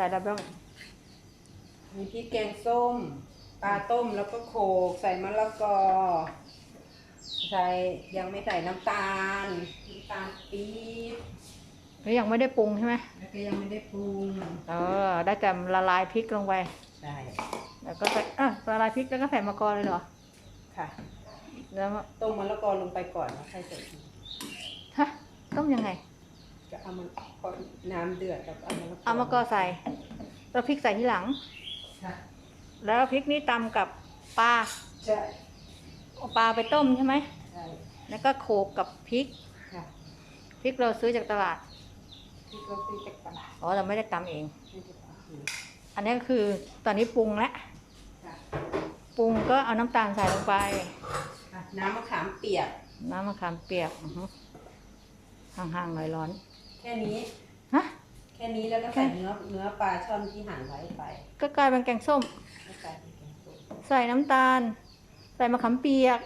ส่อะไรบ้าง มีพริกแกงส้ม ปลาต้มแล้วก็โขลกใส่มะละกอ ใส่ยังไม่ใส่น้ำตาลน้ำตาลปี๊บแล้วยังไม่ได้ปรุงใช่ไหมแล้วก็ยังไม่ได้ปรุงเออได้แต่ละลายพริกลงไปใช่แล้วก็ใส่อะละลายพริกแล้วก็ใส่มะกอกเลยเหรอค่ะ แล้วต้มมะละกอลงไปก่อนแล้วค่อยใส่พริกฮะต้มยังไง ก็เอามันพอน้ำเดือดกับเอามะละกอเอามะกอกใส่แล้วพริกใส่ที่หลัง ค่ะแล้วพริกนี่ตำกับปลาใช่เอาปลาไปต้มใช่ไหม ใช่แล้วก็โขลกกับพริก ค่ะพริกเราซื้อจากตลาดพริกเราซื้อจากตลาดอ๋อเราไม่ได้ตำเอง ไม่ได้ตลาดอันนี้ก็คือตอนนี้ปรุงแล้วค่ะปรุงก็เอาน้ำตาลใส่ลงไป ค่ะน้ำมะขามเปียกน้ำมะขามเปียกอือฮึห่างๆหน่อยร้อน แค่นี้ ฮะ แค่นี้แล้วก็ใส่เนื้อเนื้อปลาช่อนที่หั่นไว้ไปก็กลายเป็นแกงส้ม แล้วใส่ในแกงส้มใส่น้ำตาล ใส่มะขามเปียก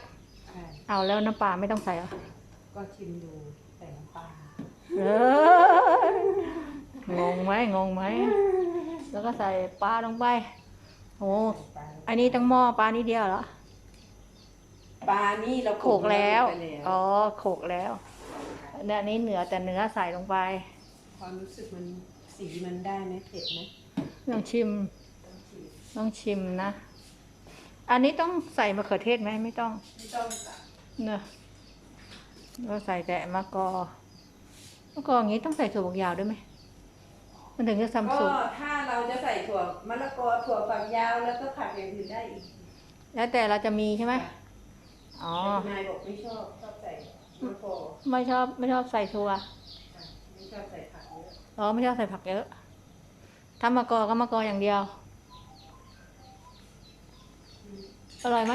ใช่เอาแล้วน้ำปลาไม่ต้องใส่เหรอก็ชิมดูใส่น้ำปลาเอองงไหมงงไหม แล้วก็ใส่ปลาลงไป โอ้ใส่ปลาอันนี้ตั้งหม้อปลานิดเดียวเหรอ ปลานี่เราโขลกแล้ว ไปแล้วอ๋อ โขลกแล้ว เนี่ยอันนี้เหนือแต่เนื้อใส่ลงไปความรู้สึกมันสีมันได้ไหมเผ็ดไหมลองชิมต้องชิมต้องชิมนะ อันนี้ต้องใส่มะเขือเทศไหมไม่ต้อง ไม่ต้องค่ะเนอะเราใส่แต่มะกอมะกออย่างนี้ต้องใส่ถั่วบกยาวด้วยไหม มันถึงจะซ้ำก็สุกถ้าเราจะใส่ถั่วมะละกอถั่วฝักยาวแล้วก็ผักอย่างอื่นได้อีกแล้วแต่เราจะมีใช่ไหมอ๋อ แต่คุณนายบอกไม่ชอบชอบใส่ มะละกอไม่ชอบไม่ชอบใส่ถั่วค่ะไม่ชอบใส่ผักเยอะอ๋อไม่ชอบใส่ผักเยอะถ้ามะกอก็มะกออย่างเดียวอืมอร่อยไหม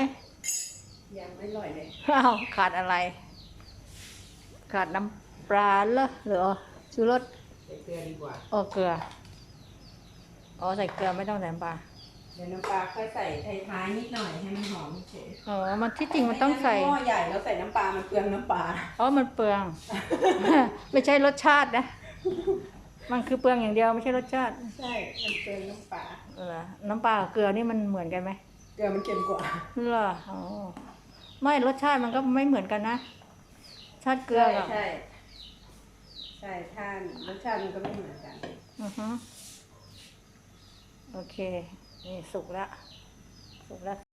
ยังไม่อร่อยเลยอ้าวขาดอะไร ขาดน้ำปลาเหรอหรือชูรสใส่เกลือดีกว่าอ๋อเกลืออ๋อใส่เกลือไม่ต้องใส่น้ำปลาเดี๋ยวน้ำปลาค่อยใส่ท้ายๆนิดหน่อยให้มันหอมเฉยอ๋อ มันที่จริงมันต้องใส่ หม้อใหญ่แล้วใส่น้ำปลา มันเปลืองน้ำปลา อ๋อ มันเปลือง ไม่ใช่รสชาตินะ มันคือเปลืองอย่างเดียวไม่ใช่รสชาติใช่ มันเปลืองน้ำปลาเออน้ำปลากับเกลือนี่มันเหมือนกันไหมเกลือมันเค็มกว่า เหรออ๋อไม่รสชาติมันก็ไม่เหมือนกันนะ ชาติเกลือใช่กับใช่ใช่ท่านรสชาติมันก็ไม่เหมือนกัน อือฮึโอเค นี่สุกแล้ว สุกแล้ว